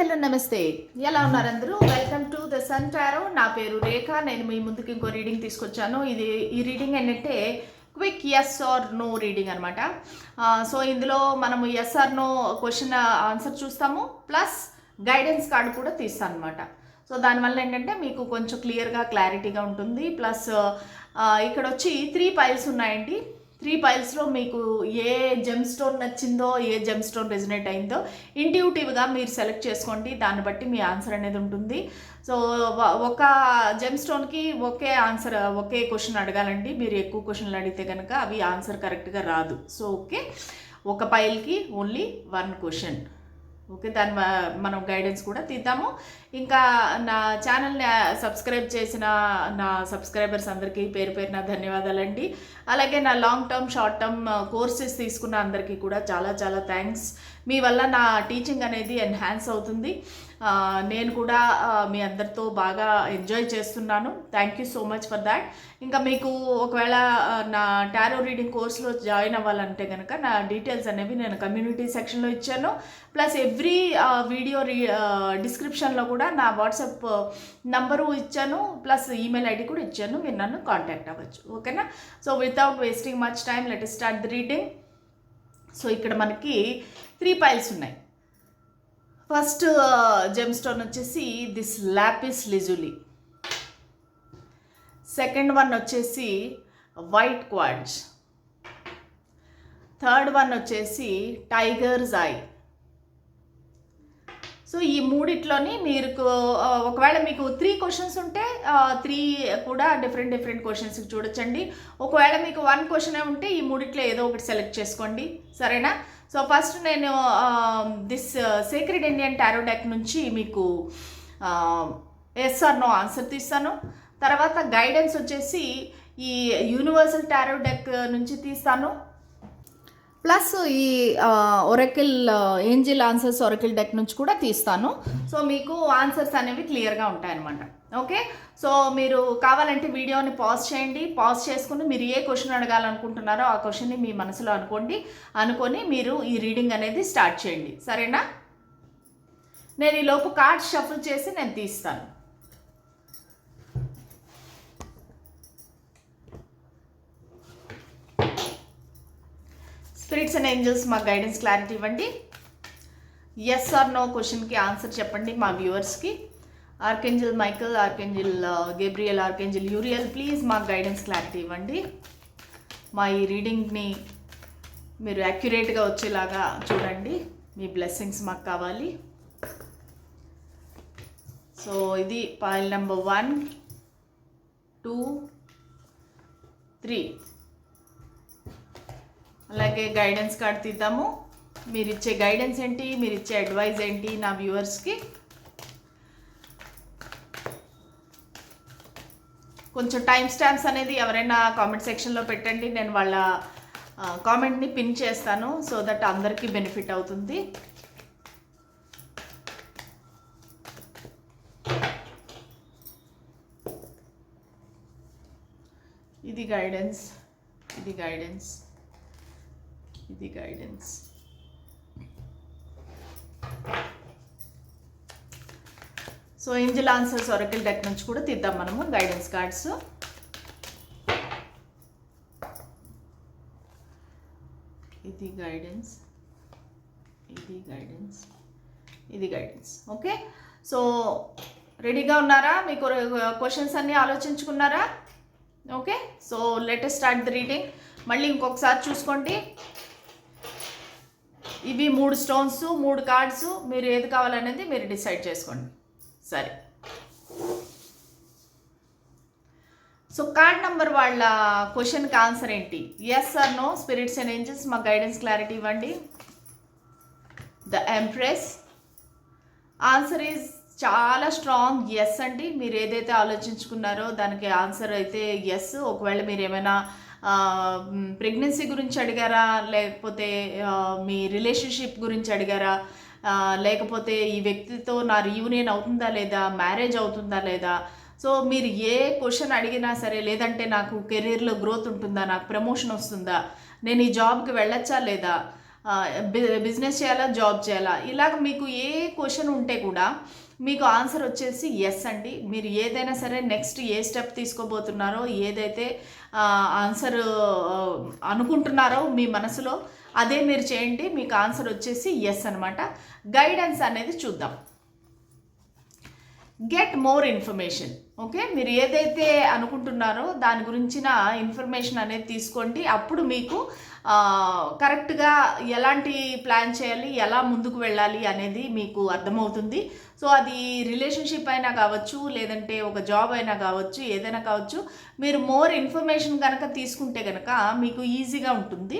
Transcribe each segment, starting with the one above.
Hello నమస్తే. ఎలా ఉన్నారు అందరూ welcome to the sun tarot నా పేరు రేఖ. నేను మీ ముందుకు ఇంకో రీడింగ్ తీసుకొచ్చాను. ఇది ఈ రీడింగ్ ఏంటంటే quick yes or no reading అనమాట సో ఇందులో మనము yes or no question answer చూస్తాము. ప్లస్ గైడెన్స్ కార్డు కూడా తీస్తాను అనమాట సో దానివల్ల ఏంటంటే మీకు కొంచెం క్లియర్గా క్లారిటీగా ఉంటుంది. ప్లస్ ఇక్కడ వచ్చి త్రీ పైల్స్ ఉన్నాయండి. త్రీ పైల్స్లో మీకు ఏ జెమ్ స్టోన్ నచ్చిందో ఏ జెమ్ స్టోన్ రెజినేట్ అయిందో ఇంట్యూటివ్గా మీరు సెలెక్ట్ చేసుకోండి. దాన్ని బట్టి మీ ఆన్సర్ అనేది ఉంటుంది. సో ఒక జెమ్ స్టోన్కి ఒకే ఆన్సర్ ఒకే క్వశ్చన్ అడగాలండి. మీరు ఎక్కువ క్వశ్చన్లు అడిగితే కనుక అవి ఆన్సర్ కరెక్ట్గా రాదు. సో ఓకే ఒక పైల్కి ఓన్లీ వన్ క్వశ్చన్ ఓకే దాని మనం గైడెన్స్ కూడా తీద్దాము. ఇంకా నా ఛానల్ని సబ్స్క్రైబ్ చేసిన నా సబ్స్క్రైబర్స్ అందరికీ పేరు పేరున ధన్యవాదాలండి. అలాగే నా long term short term courses తీసుకున్న అందరికీ కూడా చాలా చాలా థ్యాంక్స్ మీ వల్ల నా టీచింగ్ అనేది ఎన్హాన్స్ అవుతుంది. నేను కూడా మీ అందరితో బాగా ఎంజాయ్ చేస్తున్నాను. Thank you so much for that ఇంకా మీకు ఒకవేళ నా టారో రీడింగ్ కోర్స్లో జాయిన్ అవ్వాలంటే కనుక నా డీటెయిల్స్ అనేవి నేను కమ్యూనిటీ సెక్షన్లో ఇచ్చాను. ప్లస్ ఎవ్రీ వీడియో రీ డిస్క్రిప్షన్లో కూడా నా వాట్సాప్ నంబరు ఇచ్చాను. ప్లస్ ఈమెయిల్ ఐడి కూడా ఇచ్చాను. మీరు నన్ను కాంటాక్ట్ అవ్వచ్చు. ఓకేనా so without wasting much time let start the reading so ఇక్కడ మనకి త్రీ పైల్స్ ఉన్నాయి. ఫస్ట్ జెమ్ స్టోన్ వచ్చేసి this lapis lazuli second one వచ్చేసి వైట్ క్వాడ్స్ థర్డ్ వన్ వచ్చేసి టైగర్స్ ఐ సో ఈ మూడిట్లోని మీరు ఒకవేళ మీకు త్రీ క్వశ్చన్స్ ఉంటే త్రీ కూడా డిఫరెంట్ డిఫరెంట్ క్వశ్చన్స్ చూడొచ్చండి. ఒకవేళ మీకు వన్ క్వశ్చనే ఉంటే ఈ మూడిట్లో ఏదో ఒకటి సెలెక్ట్ చేసుకోండి. సరేనా? సో ఫస్ట్ నేను this secret Indian tarot deck నుంచి మీకు ఎస్ ఆర్ నో ఆన్సర్ తీస్తాను. తర్వాత గైడెన్స్ వచ్చేసి ఈ యూనివర్సల్ టారో డెక్ నుంచి తీస్తాను. ప్లస్ ఈ oracle angel answers oracle deck నుంచి కూడా తీస్తాను. సో మీకు ఆన్సర్స్ అనేవి క్లియర్గా ఉంటాయన్నమాట. ఓకే? సో మీరు కావాలంటే వీడియోని పాజ్ చేయండి. పాజ్ చేసుకుని మీరు ఏ క్వశ్చన్ అడగాలనుకుంటున్నారో ఆ క్వశ్చన్ని మీ మనసులో అనుకోండి. అనుకొని మీరు ఈ రీడింగ్ అనేది స్టార్ట్ చేయండి. సరేనా? నేను ఈలోపు కార్డ్ కార్డ్స్ షఫుల్ చేసి నేను తీస్తాను. స్పిరిట్స్ అండ్ ఏంజల్స్ మా గైడెన్స్ క్లారిటీ ఇవ్వండి. ఎస్ ఆర్ నో క్వశ్చన్కి ఆన్సర్ చెప్పండి మా వ్యూవర్స్కి archangel Michael archangel Gabriel archangel Uriel please మాకు గైడెన్స్ క్లారిటీ ఇవ్వండి. మా ఈ రీడింగ్ని మీరు యాక్యురేట్గా వచ్చేలాగా చూడండి. మీ బ్లెస్సింగ్స్ మాకు కావాలి. సో ఇది pile number one two three అలాగే గైడెన్స్ కార్డ్ తీద్దాము. మీరు ఇచ్చే గైడెన్స్ ఏంటి? మీరు ఇచ్చే అడ్వైజ్ ఏంటి నా వ్యూవర్స్కి కొంచెం టైం స్టాంప్స్ అనేది ఎవరైనా కామెంట్ సెక్షన్లో పెట్టండి. నేను వాళ్ళ కామెంట్ని పిన్ చేస్తాను సో దట్ అందరికీ బెనిఫిట్ అవుతుంది. ఇది గైడెన్స్ ఇది గైడెన్స్ ఇది guidance so angel answers oracle deck నుంచి కూడా తీద్దాం మనము గైడెన్స్ కార్డ్స్ ఇది గైడెన్స్ ఇది గైడెన్స్ ఇది గైడెన్స్ ఓకే సో రెడీగా ఉన్నారా? మీకు క్వశ్చన్స్ అన్నీ ఆలోచించుకున్నారా? Okay so latest start the reading మళ్ళీ ఇంకొకసారి చూసుకోండి. ఇవి మూడు స్టోన్స్ మూడు కార్డ్స్ మీరు ఏది కావాలనేది మీరు డిసైడ్ చేసుకోండి. సరే. సో కార్డ్ నంబర్ వాళ్ళ క్వశ్చన్కి ఆన్సర్ ఏంటి? Yes or no spirits and angels మా గైడెన్స్ క్లారిటీ ఇవ్వండి. ద ఎంప్రెస్ ఆన్సర్ ఈజ్ చాలా స్ట్రాంగ్ ఎస్ అండి. మీరు ఏదైతే ఆలోచించుకున్నారో దానికి ఆన్సర్ అయితే ఎస్ ఒకవేళ మీరు ఏమైనా ప్రెగ్నెన్సీ గురించి అడిగారా? లేకపోతే మీ రిలేషన్షిప్ గురించి అడిగారా? లేకపోతే ఈ వ్యక్తితో నా రీయూనియన్ అవుతుందా లేదా? మ్యారేజ్ అవుతుందా లేదా? సో మీరు ఏ క్వశ్చన్ అడిగినా సరే లేదంటే నాకు కెరీర్లో గ్రోత్ ఉంటుందా? నాకు ప్రమోషన్ వస్తుందా? నేను ఈ జాబ్కి వెళ్ళొచ్చా లేదా? బిజినెస్ చేయాలా? జాబ్ చేయాలా? ఇలాగ మీకు ఏ క్వశ్చన్ ఉంటే కూడా మీకు ఆన్సర్ వచ్చేసి ఎస్ అండి. మీరు ఏదైనా సరే నెక్స్ట్ ఏ స్టెప్ తీసుకోబోతున్నారో ఏదైతే ఆన్సర్ అనుకుంటున్నారో మీ మనసులో అదే మీరు చేయండి. మీకు ఆన్సర్ వచ్చేసి ఎస్ అనమాట గైడెన్స్ అనేది చూద్దాం. Get more information okay? మీరు ఏదైతే అనుకుంటున్నారో దాని గురించిన ఇన్ఫర్మేషన్ అనేది తీసుకోండి. అప్పుడు మీకు కరెక్ట్గా ఎలాంటి ప్లాన్ చేయాలి ఎలా ముందుకు వెళ్ళాలి అనేది మీకు అర్థమవుతుంది. సో అది రిలేషన్షిప్ అయినా కావచ్చు లేదంటే ఒక జాబ్ అయినా కావచ్చు ఏదైనా కావచ్చు మీరు మోర్ ఇన్ఫర్మేషన్ కనుక తీసుకుంటే కనుక మీకు ఈజీగా ఉంటుంది.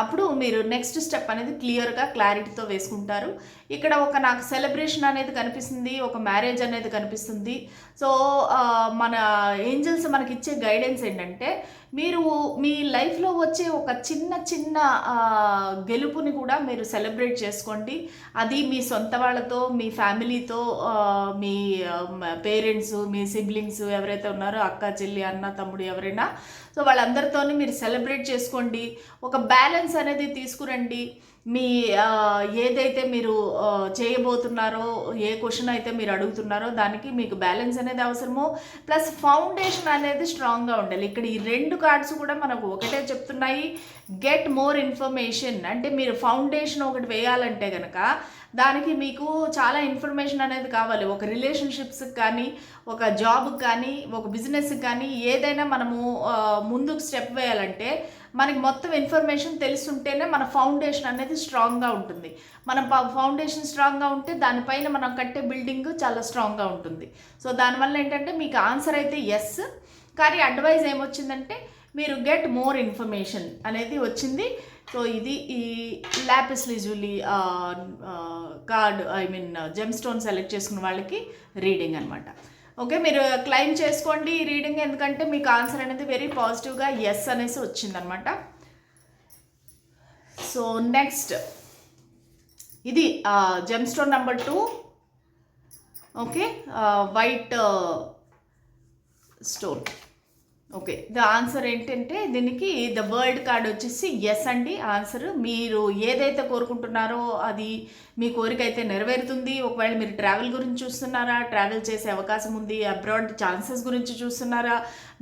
అప్పుడు మీరు నెక్స్ట్ స్టెప్ అనేది క్లియర్గా క్లారిటీతో వేసుకుంటారు. ఇక్కడ ఒక నాకు సెలబ్రేషన్ అనేది కనిపిస్తుంది ఒక మ్యారేజ్ అనేది కనిపిస్తుంది. సో మన ఏంజల్స్ మనకి ఇచ్చే గైడెన్స్ ఏంటంటే మీరు మీ లైఫ్లో వచ్చే ఒక చిన్న చిన్న గెలుపుని కూడా మీరు సెలబ్రేట్ చేసుకోండి. అది మీ సొంత వాళ్ళతో మీ ఫ్యామిలీతో మీ పేరెంట్స్ మీ సిబ్లింగ్స్ ఎవరైతే ఉన్నారో అక్క చెల్లి అన్న తమ్ముడు ఎవరైనా సో వాళ్ళందరితోని మీరు సెలబ్రేట్ చేసుకోండి. ఒక బ్యాలెన్స్ అనేది తీసుకురండి. మీ ఏదైతే మీరు చేయబోతున్నారో ఏ క్వశ్చన్ అయితే మీరు అడుగుతున్నారో దానికి మీకు బ్యాలెన్స్ అనేది అవసరమో. ప్లస్ ఫౌండేషన్ అనేది స్ట్రాంగ్గా ఉండాలి. ఇక్కడ ఈ రెండు కార్డ్స్ కూడా మనకు ఒకటే చెప్తున్నాయి. Get more information. అంటే మీరు ఫౌండేషన్ ఒకటి వేయాలంటే కనుక దానికి మీకు చాలా ఇన్ఫర్మేషన్ అనేది కావాలి. ఒక రిలేషన్షిప్స్కి కానీ ఒక జాబ్కి కానీ ఒక బిజినెస్కి కానీ ఏదైనా మనము ముందుకు స్టెప్ వేయాలంటే మనకి మొత్తం ఇన్ఫర్మేషన్ తెలుసుంటేనే మన ఫౌండేషన్ అనేది స్ట్రాంగ్గా ఉంటుంది. మన ఫౌండేషన్ స్ట్రాంగ్గా ఉంటే దానిపైన మనం కట్టే బిల్డింగ్ చాలా స్ట్రాంగ్గా ఉంటుంది. సో దానివల్ల ఏంటంటే మీకు ఆన్సర్ అయితే ఎస్ కానీ అడ్వైజ్ ఏమొచ్చిందంటే మీరు గెట్ మోర్ ఇన్ఫర్మేషన్ అనేది వచ్చింది. సో ఇది ఈ lapis lazuli card I mean gem stone select చేసుకున్న వాళ్ళకి రీడింగ్ అనమాట ఓకే మీరు క్లైమ్ చేసుకోండి ఈ రీడింగ్ ఎందుకంటే మీకు ఆన్సర్ అనేది వెరీ పాజిటివ్గా ఎస్ అనేసి వచ్చిందనమాట. So next. ఇది gem stone number two okay white stone okay the answer ఏంటంటే దీనికి ద వర్డ్ కార్డ్ వచ్చేసి ఎస్ అండి. ఆన్సర్ మీరు ఏదైతే కోరుకుంటున్నారో అది మీ కోరిక అయితే నెరవేరుతుంది. ఒకవేళ మీరు ట్రావెల్ గురించి చూస్తున్నారా ట్రావెల్ చేసే అవకాశం ఉంది అబ్రాడ్ ఛాన్సెస్ గురించి చూస్తున్నారా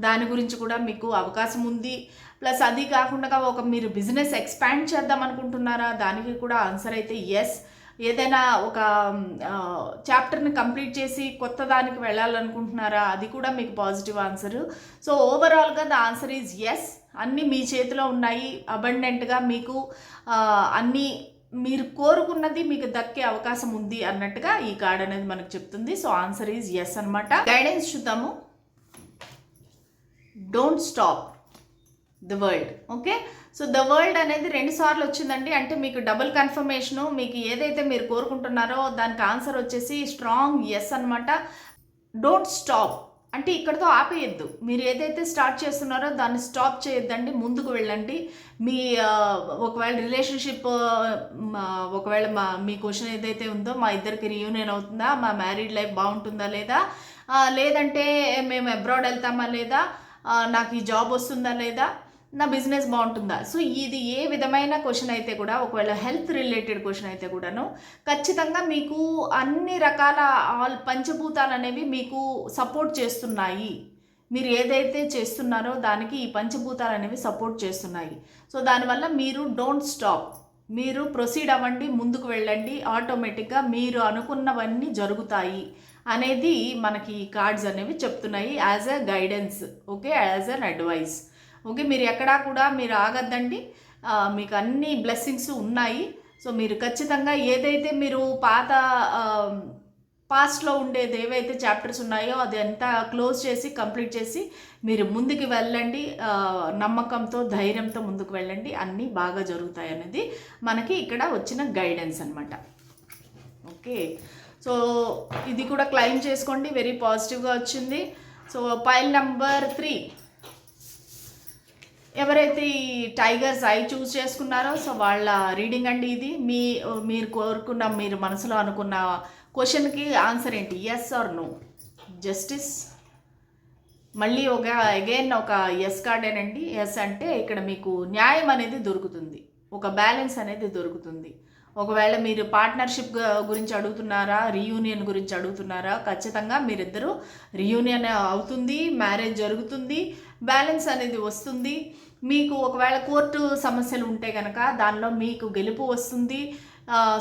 దాని గురించి కూడా మీకు అవకాశం ఉంది. ప్లస్ అది కాకుండా ఒక మీరు బిజినెస్ ఎక్స్పాండ్ చేద్దాం అనుకుంటున్నారా దానికి కూడా ఆన్సర్ అయితే ఎస్ ఏదైనా ఒక చాప్టర్ని కంప్లీట్ చేసి కొత్త దానికి వెళ్ళాలనుకుంటున్నారా? అది కూడా మీకు పాజిటివ్ ఆన్సర్. సో ఓవరాల్గా ద ఆన్సర్ ఈజ్ ఎస్ అన్నీ మీ చేతిలో ఉన్నాయి. అబండెంట్గా మీకు అన్నీ మీరు కోరుకున్నది మీకు దక్కే అవకాశం ఉంది అన్నట్టుగా ఈ కార్డ్ అనేది మనకు చెప్తుంది. సో ఆన్సర్ ఈజ్ ఎస్ అన్నమాట. గైడెన్స్ చూద్దాము. Don't stop the world okay so the world అనేది రెండు సార్లు వచ్చిందండి. అంటే మీకు డబుల్ కన్ఫర్మేషను మీకు ఏదైతే మీరు కోరుకుంటున్నారో దానికి ఆన్సర్ వచ్చేసి స్ట్రాంగ్ ఎస్ అన్నమాట. Don't stop. అంటే ఇక్కడతో ఆపేయద్దు. మీరు ఏదైతే స్టార్ట్ చేస్తున్నారో దాన్ని స్టాప్ చేయొద్దండి. ముందుకు వెళ్ళండి. మీ ఒకవేళ రిలేషన్షిప్ ఒకవేళ మా మీ క్వశ్చన్ ఏదైతే ఉందో మా ఇద్దరికి రియూనియన్ అవుతుందా? మా మ్యారీడ్ లైఫ్ బాగుంటుందా లేదా? లేదంటే మేము అబ్రాడ్ వెళ్తామా లేదా? నాకు ఈ జాబ్ వస్తుందా లేదా? నా బిజినెస్ బాగుంటుందా? సో ఇది ఏ విధమైన క్వశ్చన్ అయితే కూడా ఒకవేళ హెల్త్ రిలేటెడ్ క్వశ్చన్ అయితే కూడాను ఖచ్చితంగా మీకు అన్ని రకాల ఆల్ పంచభూతాలు అనేవి మీకు సపోర్ట్ చేస్తున్నాయి. మీరు ఏదైతే చేస్తున్నారో దానికి ఈ పంచభూతాలు అనేవి సపోర్ట్ చేస్తున్నాయి. సో దానివల్ల మీరు డోంట్ స్టాప్. మీరు ప్రొసీడ్ అవ్వండి ముందుకు వెళ్ళండి ఆటోమేటిక్గా మీరు అనుకున్నవన్నీ జరుగుతాయి అనేది మనకి ఈ కార్డ్స్ అనేవి చెప్తున్నాయి as a guidance okay? As an advice. Okay మీరు ఎక్కడా కూడా మీరు ఆగద్దండి. మీకు అన్ని బ్లెస్సింగ్స్ ఉన్నాయి. సో మీరు ఖచ్చితంగా ఏదైతే మీరు పాత పాస్ట్లో ఉండేది ఏవైతే చాప్టర్స్ ఉన్నాయో అది అంతా క్లోజ్ చేసి కంప్లీట్ చేసి మీరు ముందుకు వెళ్ళండి. నమ్మకంతో ధైర్యంతో ముందుకు వెళ్ళండి. అన్నీ బాగా జరుగుతాయి అనేది మనకి ఇక్కడ వచ్చిన గైడెన్స్ అనమాట ఓకే సో ఇది కూడా క్లైమ్ చేసుకోండి. వెరీ పాజిటివ్గా వచ్చింది. So pile number three. ఎవరైతే ఈ టైగర్స్ ఐ చూస్ చేసుకున్నారో సో వాళ్ళ రీడింగ్ అండి ఇది. మీ మీరు కోరుకున్న మీరు మనసులో అనుకున్న క్వశ్చన్కి ఆన్సర్ ఏంటి? ఎస్ ఆర్ నో జస్టిస్ మళ్ళీ ఒక అగైన్ ఒక ఎస్ కార్డేనండి ఎస్ అంటే ఇక్కడ మీకు న్యాయం అనేది దొరుకుతుంది. ఒక బ్యాలెన్స్ అనేది దొరుకుతుంది. ఒకవేళ మీరు పార్ట్నర్షిప్ గురించి అడుగుతున్నారా రీయూనియన్ గురించి అడుగుతున్నారా ఖచ్చితంగా మీరిద్దరూ రీయూనియన్ అవుతుంది మ్యారేజ్ జరుగుతుంది బ్యాలెన్స్ అనేది వస్తుంది. మీకు ఒకవేళ కోర్టు సమస్యలు ఉంటే కనుక దానిలో మీకు గెలుపు వస్తుంది.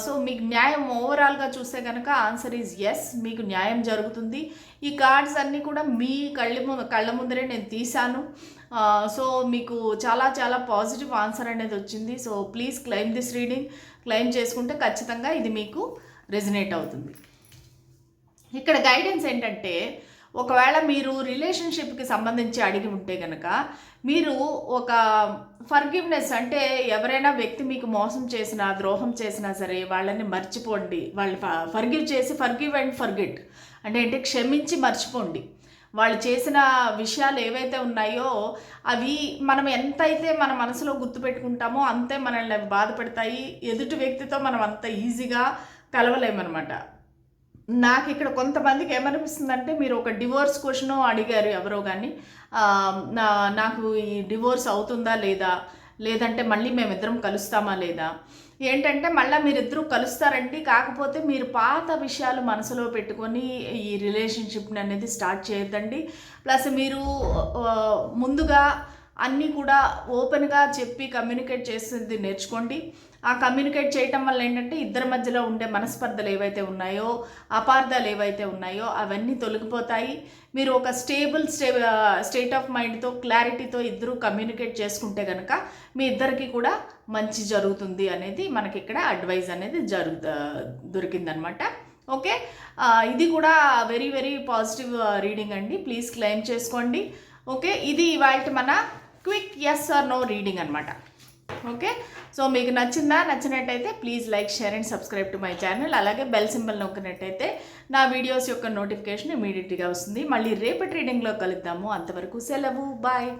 సో మీకు న్యాయం ఓవరాల్గా చూస్తే కనుక ఆన్సర్ ఈజ్ ఎస్ మీకు న్యాయం జరుగుతుంది. ఈ కార్డ్స్ అన్నీ కూడా మీ కళ్ళ కళ్ళ ముందరే నేను తీశాను. సో మీకు చాలా చాలా పాజిటివ్ ఆన్సర్ అనేది వచ్చింది. So please claim this reading claim చేసుకుంటే ఖచ్చితంగా ఇది మీకు రెజినేట్ అవుతుంది. ఇక్కడ గైడెన్స్ ఏంటంటే ఒకవేళ మీరు రిలేషన్షిప్కి సంబంధించి అడిగి ఉంటే కనుక మీరు ఒక ఫర్గివ్నెస్ అంటే ఎవరైనా వ్యక్తి మీకు మోసం చేసినా ద్రోహం చేసినా సరే వాళ్ళని మర్చిపోండి. వాళ్ళు ఫర్గివ్ చేసి ఫర్గివ్ అండ్ ఫర్గిట్ అంటే ఏంటి? క్షమించి మర్చిపోండి. వాళ్ళు చేసిన విషయాలు ఏవైతే ఉన్నాయో అవి మనం ఎంతైతే మన మనసులో గుర్తుపెట్టుకుంటామో అంతే మనల్ని అవి ఎదుటి వ్యక్తితో మనం అంత ఈజీగా కలవలేమన్నమాట. నాకు ఇక్కడ కొంతమందికి ఏమనిపిస్తుందంటే మీరు ఒక డివోర్స్ క్వశ్చన్ అడిగారు ఎవరో కానీ నా నాకు ఈ డివోర్స్ అవుతుందా లేదా? లేదంటే మళ్ళీ మేమిద్దరం కలుస్తామా లేదా? ఏంటంటే మళ్ళీ మీరిద్దరూ కలుస్తారండి. కాకపోతే మీరు పాత విషయాలు మనసులో పెట్టుకొని ఈ రిలేషన్షిప్ని అనేది స్టార్ట్ చేయొద్దండి. ప్లస్ మీరు ముందుగా అన్నీ కూడా ఓపెన్గా చెప్పి కమ్యూనికేట్ చేసింది నేర్చుకోండి. ఆ కమ్యూనికేట్ చేయటం వల్ల ఏంటంటే ఇద్దరి మధ్యలో ఉండే మనస్పర్ధలు ఏవైతే ఉన్నాయో అపార్థాలు ఏవైతే ఉన్నాయో అవన్నీ తొలగిపోతాయి. మీరు ఒక స్టేబుల్ స్టే స్టేట్ ఆఫ్ మైండ్తో క్లారిటీతో ఇద్దరు కమ్యూనికేట్ చేసుకుంటే కనుక మీ ఇద్దరికి కూడా మంచి జరుగుతుంది అనేది మనకి ఇక్కడ అడ్వైజ్ అనేది జరుగు దొరికిందనమాట. ఓకే? ఇది కూడా వెరీ వెరీ పాజిటివ్ రీడింగ్ అండి. ప్లీజ్ క్లెయిమ్ చేసుకోండి. ఓకే? ఇది ఇవాళ మన quick yes or no reading అనమాట ఓకే? సో మీకు నచ్చిందా? నచ్చినట్టయితే please like share and subscribe to my channel అలాగే బెల్ సింబల్ నొక్కినట్టయితే నా వీడియోస్ యొక్క నోటిఫికేషన్ ఇమీడియట్గా వస్తుంది. మళ్ళీ రేపటి రీడింగ్లో కలుద్దాము. అంతవరకు సెలవు. బాయ్